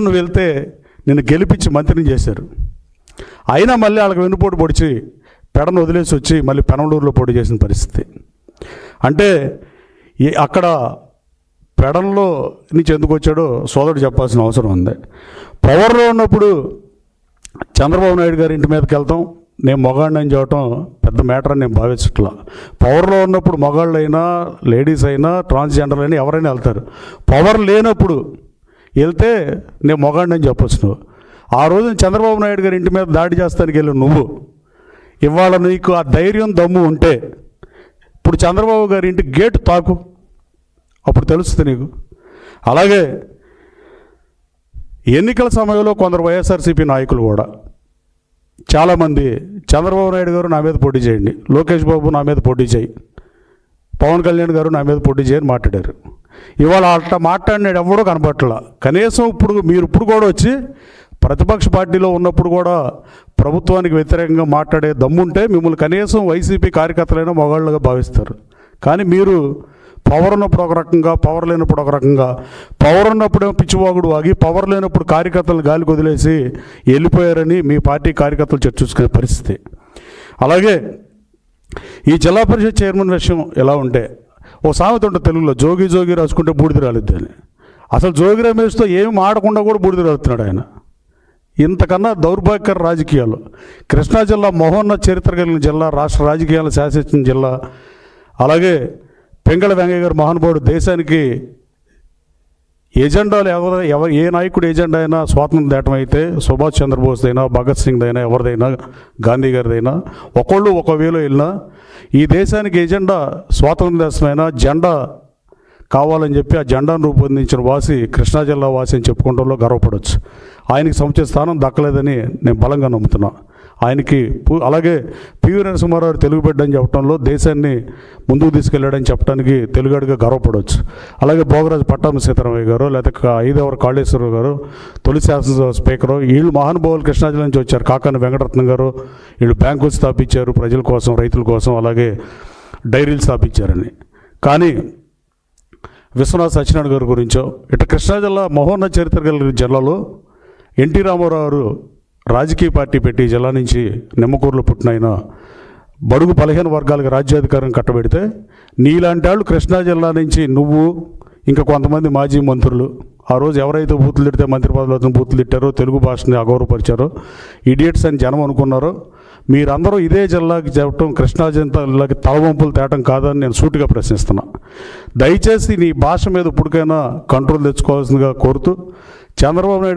నువ్వు వెళ్తే నిన్ను గెలిపించి మంత్రిని చేశారు. అయినా మళ్ళీ వాళ్ళకి వెన్నుపోటు పొడిచి పెడను వదిలేసి వచ్చి మళ్ళీ పెనలూరులో పోటీ చేసిన పరిస్థితి. అంటే అక్కడ పెడంలో నుంచి ఎందుకు వచ్చాడో సోదరుడు చెప్పాల్సిన అవసరం ఉంది. పవర్లో ఉన్నప్పుడు చంద్రబాబు నాయుడు గారి ఇంటి మీదకి వెళ్తాం. నేను మగాడిని చూడటం చెప్పడం పెద్ద మ్యాటర్ అని నేను భావించట్లా. పవర్లో ఉన్నప్పుడు మగాళ్ళు అయినా లేడీస్ అయినా ట్రాన్స్జెండర్ అయినా ఎవరైనా వెళ్తారు. పవర్ లేనప్పుడు వెళ్తే నేను మగాడిని చెప్పొచ్చు. నువ్వు ఆ రోజున చంద్రబాబు నాయుడు గారి ఇంటి మీద దాడి చేస్తానికి వెళ్ళి నువ్వు. ఇవాళ నీకు ఆ ధైర్యం దమ్ము ఉంటే ఇప్పుడు చంద్రబాబు గారి ఇంటి గేటు తాకు. అప్పుడు తెలుస్తుంది నీకు. అలాగే ఎన్నికల సమయంలో కొందరు వైఎస్ఆర్సీపీ నాయకులు కూడా చాలామంది చంద్రబాబు నాయుడు గారు నా మీద పోటీ చేయండి. లోకేష్ బాబు నా మీద పోటీ చేయి. పవన్ కళ్యాణ్ గారు నా మీద పోటీ చేయని మాట్లాడారు. ఇవాళ అట్లా మాట్లాడినాడు ఎవడో కనపట్లా. కనీసం ఇప్పుడు మీరు ఇప్పుడు కూడా వచ్చి ప్రతిపక్ష పార్టీలో ఉన్నప్పుడు కూడా ప్రభుత్వానికి వ్యతిరేకంగా మాట్లాడే దమ్ముంటే మిమ్మల్ని కనీసం వైసీపీ కార్యకర్తలైనా మగాళ్ళుగా భావిస్తారు. కానీ మీరు పవర్ ఉన్నప్పుడు ఒక రకంగా పవర్ లేనప్పుడు ఒక రకంగా పవర్ ఉన్నప్పుడేమో పిచ్చివాగుడు ఆగి పవర్ లేనప్పుడు కార్యకర్తలు గాలికి వదిలేసి వెళ్ళిపోయారని మీ పార్టీ కార్యకర్తలు చర్చించుకునే పరిస్థితి. అలాగే ఈ జిల్లా పరిషత్ చైర్మన్ విషయం ఎలా ఉంటే ఓ సామెత ఉంటుంది తెలుగులో జోగి జోగి రాసుకుంటే బూడిద రాలిద్ది అని. అసలు జోగి రమేష్తో ఏమి ఆడకుండా కూడా బూడిద రాలుతున్నాడు ఆయన. ఇంతకన్నా దౌర్భాగ్యకర రాజకీయాలు. కృష్ణా జిల్లా మహోన్న చరిత్ర కలిగిన జిల్లా రాష్ట్ర రాజకీయాలు శాసించిన జిల్లా. అలాగే పెంగళ వెంకయ్య గారు మహానుభావుడు దేశానికి ఎజెండాలు ఎవరు ఎవరు ఏ నాయకుడు ఎజెండా అయినా స్వాతంత్రం దేటం అయితే సుభాష్ చంద్రబోస్ అయినా భగత్ సింగ్ అయినా ఎవరిదైనా గాంధీ గారిదైనా ఒకళ్ళు ఒక వేలో వెళ్ళినా ఈ దేశానికి ఎజెండా స్వాతంత్ర దేశమైనా జెండా కావాలని చెప్పి ఆ జెండాను రూపొందించిన వాసి కృష్ణా జిల్లా వాసి అని చెప్పుకోవడంలో గర్వపడవచ్చు ఆయనకి సముచిత స్థానం దక్కలేదని నేను బలంగా నమ్ముతున్నా. ఆయనకి అలాగే పివి నరసింహారావు తెలుగు బిడ్డ అని చెప్పడంలో దేశాన్ని ముందుకు తీసుకెళ్ళాడని చెప్పడానికి తెలుగాడిగా గర్వపడవచ్చు అలాగే భోగరాజు పట్టాభి సీతారామయ్య గారు లేకపోతే ఐదవర కాళేశ్వరరావు గారు తొలి శాసనసభ స్పీకరు వీళ్ళు మహానుభావులు కృష్ణా నుంచి వచ్చారు. కాకాని వెంకటరత్నం గారు వీళ్ళు బ్యాంకులు స్థాపించారు ప్రజల కోసం రైతుల కోసం అలాగే డైరీలు స్థాపించారని. కానీ విశ్వనాథ్ సత్యనారాయణ గారి గురించో ఇటు కృష్ణా జిల్లా చరిత్ర కలిగిన జిల్లాలో ఎన్టీ రామారావు గారు రాజకీయ పార్టీ పెట్టి జిల్లా నుంచి నిమ్మకూరులో పుట్టిన బడుగు బలహీన వర్గాలకు రాజ్యాధికారం కట్టబెడితే నీలాంటి వాళ్ళు కృష్ణా జిల్లా నుంచి నువ్వు ఇంకా కొంతమంది మాజీ మంత్రులు ఆ రోజు ఎవరైతే బూతులు తిడితే మంత్రి పదవులతో బూతులు తిట్టారో తెలుగు భాషని అగౌరవపరిచారో ఇడియట్స్ అని జనం అనుకున్నారో మీరందరూ ఇదే జిల్లాకి చెప్పడం కృష్ణా జిల్లాకి తలవంపులు తేటం కాదని నేను సూటిగా ప్రశ్నిస్తున్నా. దయచేసి నీ భాష మీద ఇప్పటికైనా కంట్రోల్ తెచ్చుకోవాల్సిందిగా కోరుతూ చంద్రబాబు నాయుడు